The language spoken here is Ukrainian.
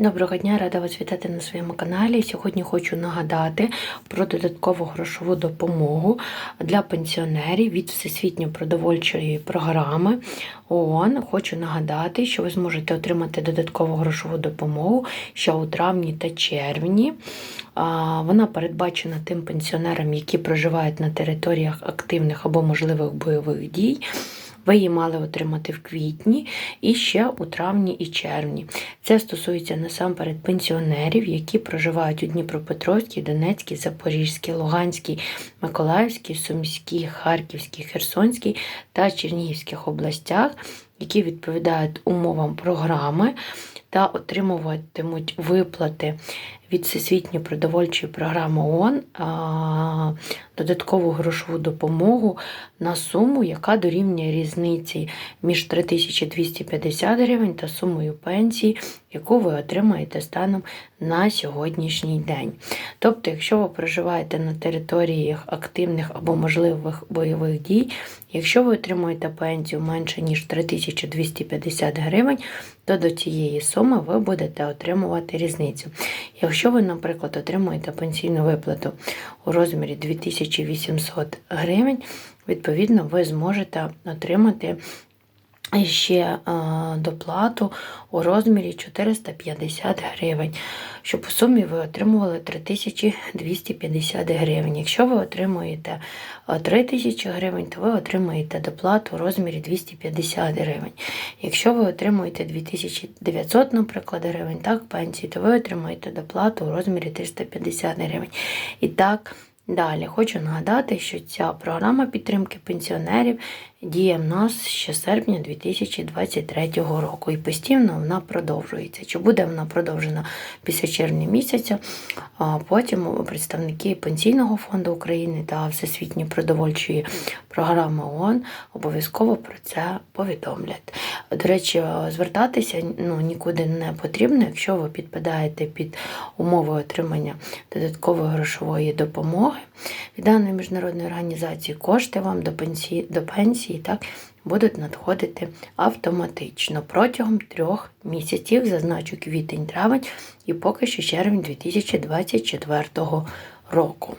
Доброго дня, рада вас вітати на своєму каналі. Сьогодні хочу нагадати про додаткову грошову допомогу для пенсіонерів від Всесвітньої продовольчої програми ООН. Хочу нагадати, що ви зможете отримати додаткову грошову допомогу ще у травні та червні. Вона передбачена тим пенсіонерам, які проживають на територіях активних або можливих бойових дій. Ви її мали отримати в квітні і ще у травні і червні. Це стосується насамперед пенсіонерів, які проживають у Дніпропетровській, Донецькій, Запорізькій, Луганській, Миколаївській, Сумській, Харківській, Херсонській та Чернігівських областях, які відповідають умовам програми та отримуватимуть виплати від Всесвітньої продовольчої програми ООН додаткову грошову допомогу на суму, яка дорівнює різниці між 3250 гривень та сумою пенсії, яку ви отримаєте станом на сьогоднішній день. Тобто, якщо ви проживаєте на територіях активних або можливих бойових дій, якщо ви отримуєте пенсію менше ніж 3250 гривень, то до цієї суми ви будете отримувати різницю. Якщо ви, наприклад, отримуєте пенсійну виплату у розмірі 2800 гривень, відповідно, ви зможете отримати ще е, доплату у розмірі 450 гривень, щоб у сумі ви отримували 3250 гривень. Якщо ви отримуєте 3000 гривень, то ви отримаєте доплату у розмірі 250 гривень. Якщо ви отримуєте 2900, наприклад, гривень, так, пенсії, то ви отримаєте доплату у розмірі 350 гривень. І так, Далі хочу нагадати, що ця програма підтримки пенсіонерів діє в нас ще серпня 2023 року і постійно вона продовжується. Чи буде вона продовжена після червня місяця? Потім представники Пенсійного фонду України та Всесвітньої продовольчої програми ООН обов'язково про це повідомлять. До речі, звертатися ну, нікуди не потрібно, якщо ви підпадаєте під умови отримання додаткової грошової допомоги від даної міжнародної організації, кошти вам до пенсії, до пенсії так, будуть надходити автоматично протягом трьох місяців, зазначу квітень-травень і поки що червень 2024 року.